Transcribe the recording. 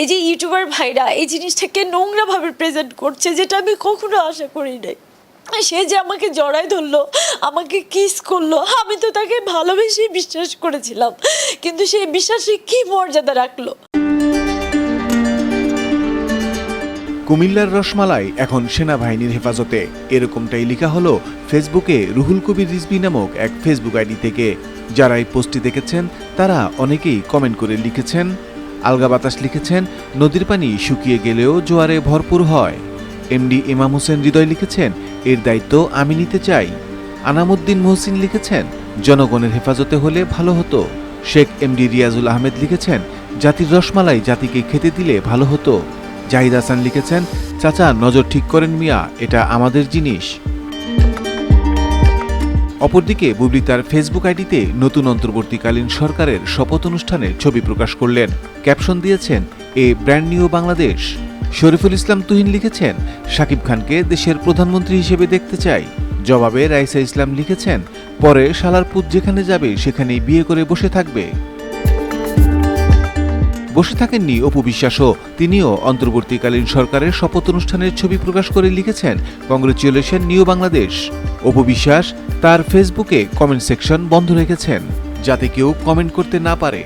এই যে ইউটিউবার ভাইরা এই জিনিসটাকে নোংরাভাবে প্রেজেন্ট করছে যেটা আমি কখনো আশা করি নাই। সে যে আমাকে জড়ায় ধরলো, আমাকে কিস করল, আমি তো তাকে ভালোবেসেই বিশ্বাস করেছিলাম। কিন্তু সেই বিশ্বাসে কি মর্যাদা রাখল? কুমিল্লার রসমালাই এখন সেনাবাহিনীর হেফাজতে। এরকমটাই লেখা হলো ফেসবুকে রুহুল কবির রিজবি নামক এক ফেসবুক আইডি থেকে। যারা এই পোস্টটি দেখেছেন, তারা অনেকেই কমেন্ট করে লিখেছেন আলগা বাতাস লিখেছেন, নদীর পানি শুকিয়ে গেলেও জোয়ারে ভরপুর হয়। এমডি ইমাম হোসেন হৃদয় লিখেছেন, এর দায়িত্ব আমি নিতে চাই। আনামুদ্দিন মহসিন লিখেছেন, জনগণের হেফাজতে হলে ভালো হতো। শেখ এমডি রিয়াজুল আহমেদ লিখেছেন, জাতির রসমালাই জাতিকে খেতে দিলে ভালো হতো। জাহিদ হাসান লিখেছেন, চাচা নজর ঠিক করেন মিয়া, এটা আমাদের জিনিস। অপরদিকে বুবলি তার ফেসবুক আইডিতে নতুন অন্তর্বর্তীকালীন সরকারের শপথ অনুষ্ঠানের ছবি প্রকাশ করলেন। ক্যাপশন দিয়েছেন, a brand new Bangladesh. Shariful Islam Tuhin লিখেছেন, শাকিব খানকে দেশের প্রধানমন্ত্রী হিসেবে দেখতে চাই। জবাবে রাইসা ইসলাম লিখেছেন, পরে শালার পুত যেখানে যাবে সেখানেই বিয়ে করে বসে থাকবে। বসে থাকেননি অপু বিশ্বাসও, তিনিও অন্তর্বর্তীকালীন সরকারের শপথ অনুষ্ঠানের ছবি প্রকাশ করে লিখেছেন, কংগ্রেচুলেশন নিউ বাংলাদেশ। অপু বিশ্বাস তার ফেসবুকে কমেন্ট সেকশন বন্ধ রেখেছেন যাতে কেউ কমেন্ট করতে না পারে।